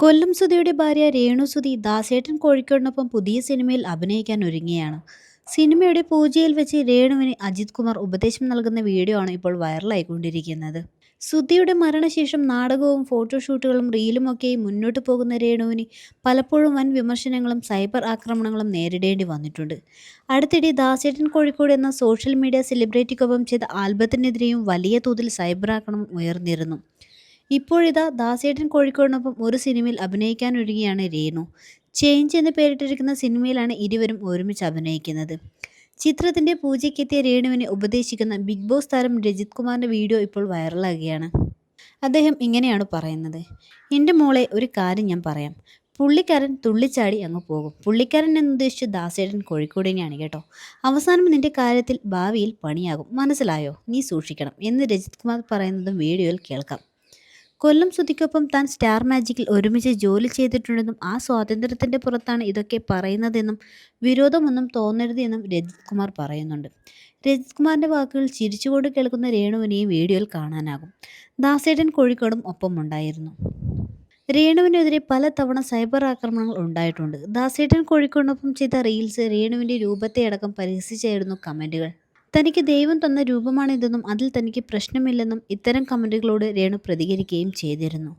കൊല്ലം സുധിയുടെ ഭാര്യ രേണു സുധി ദാസേട്ടൻ കോഴിക്കോടിനൊപ്പം പുതിയ സിനിമയിൽ അഭിനയിക്കാൻ ഒരുങ്ങിയാണ് സിനിമയുടെ പൂജയിൽ വെച്ച് രേണുവിന് അജിത് കുമാർ ഉപദേശം നൽകുന്ന വീഡിയോ ആണ് ഇപ്പോൾ വൈറലായിക്കൊണ്ടിരിക്കുന്നത്. സുധിയുടെ മരണശേഷം നാടകവും ഫോട്ടോഷൂട്ടുകളും റീലുമൊക്കെ മുന്നോട്ട് പോകുന്ന രേണുവിന് പലപ്പോഴും വൻ വിമർശനങ്ങളും സൈബർ ആക്രമണങ്ങളും നേരിടേണ്ടി വന്നിട്ടുണ്ട്. അടുത്തിടെ ദാസേട്ടൻ കോഴിക്കോട് എന്ന സോഷ്യൽ മീഡിയ സെലിബ്രിറ്റിക്കൊപ്പം ചെയ്ത ആൽബത്തിനെതിരെയും വലിയ തോതിൽ സൈബർ ആക്രമണം ഉയർന്നിരുന്നു. ഇപ്പോഴിതാ ദാസേട്ടൻ കോഴിക്കോടിനൊപ്പം ഒരു സിനിമയിൽ അഭിനയിക്കാൻ അഭിനയിക്കാനൊരുങ്ങിയാണ് രേണു. ചേഞ്ച് എന്ന് പേരിട്ടിരിക്കുന്ന സിനിമയിലാണ് ഇരുവരും ഒരുമിച്ച് അഭിനയിക്കുന്നത്. ചിത്രത്തിന്റെ പൂജയ്ക്കെത്തിയ രേണുവിനെ ഉപദേശിക്കുന്ന ബിഗ് ബോസ് താരം രജിത് കുമാറിന്റെ വീഡിയോ ഇപ്പോൾ വൈറലാകുകയാണ്. അദ്ദേഹം ഇങ്ങനെയാണ് പറയുന്നത്. എന്റെ മോളെ ഒരു കാര്യം ഞാൻ പറയാം. പുള്ളിക്കാരൻ തുള്ളിച്ചാടി അങ്ങ് പോകും. പുള്ളിക്കാരൻ എന്നുദ്ദേശിച്ച് ദാസേട്ടൻ കോഴിക്കോടിനെയാണ് കേട്ടോ. അവസാനം നിന്റെ കാര്യത്തിൽ ഭാവിയിൽ പണിയാകും. മനസ്സിലായോ? നീ സൂക്ഷിക്കണം എന്ന് രജിത് കുമാർ പറയുന്നതും വീഡിയോയിൽ കേൾക്കാം. കൊല്ലം സുധിക്കൊപ്പം താൻ സ്റ്റാർ മാജിക്കിൽ ഒരുമിച്ച് ജോലി ചെയ്തിട്ടുണ്ടെന്നും ആ സ്വാതന്ത്ര്യത്തിന്റെ പുറത്താണ് ഇതൊക്കെ പറയുന്നതെന്നും വിരോധമൊന്നും തോന്നരുത് എന്നും രജിത് കുമാർ പറയുന്നുണ്ട്. രജിത് കുമാറിന്റെ വാക്കുകൾ ചിരിച്ചുകൊണ്ട് കേൾക്കുന്ന രേണുവിനെയും വീഡിയോയിൽ കാണാനാകും. ദാസേട്ടൻ കോഴിക്കോടും ഒപ്പമുണ്ടായിരുന്നു. രേണുവിനെതിരെ പലതവണ സൈബർ ആക്രമണങ്ങൾ ഉണ്ടായിട്ടുണ്ട്. ദാസേട്ടൻ കോഴിക്കോടിനൊപ്പം ചെയ്ത റീൽസ് രേണുവിന്റെ രൂപത്തെ അടക്കം പരിഹസിച്ചായിരുന്നു കമന്റുകൾ തനിക്ക് ദൈവം തന്ന രൂപമാണിതെന്നും അതിൽ തനിക്ക് പ്രശ്നമില്ലെന്നും ഇത്തരം കമന്റുകളോട് രേണു പ്രതികരിക്കുകയും ചെയ്തിരുന്നു.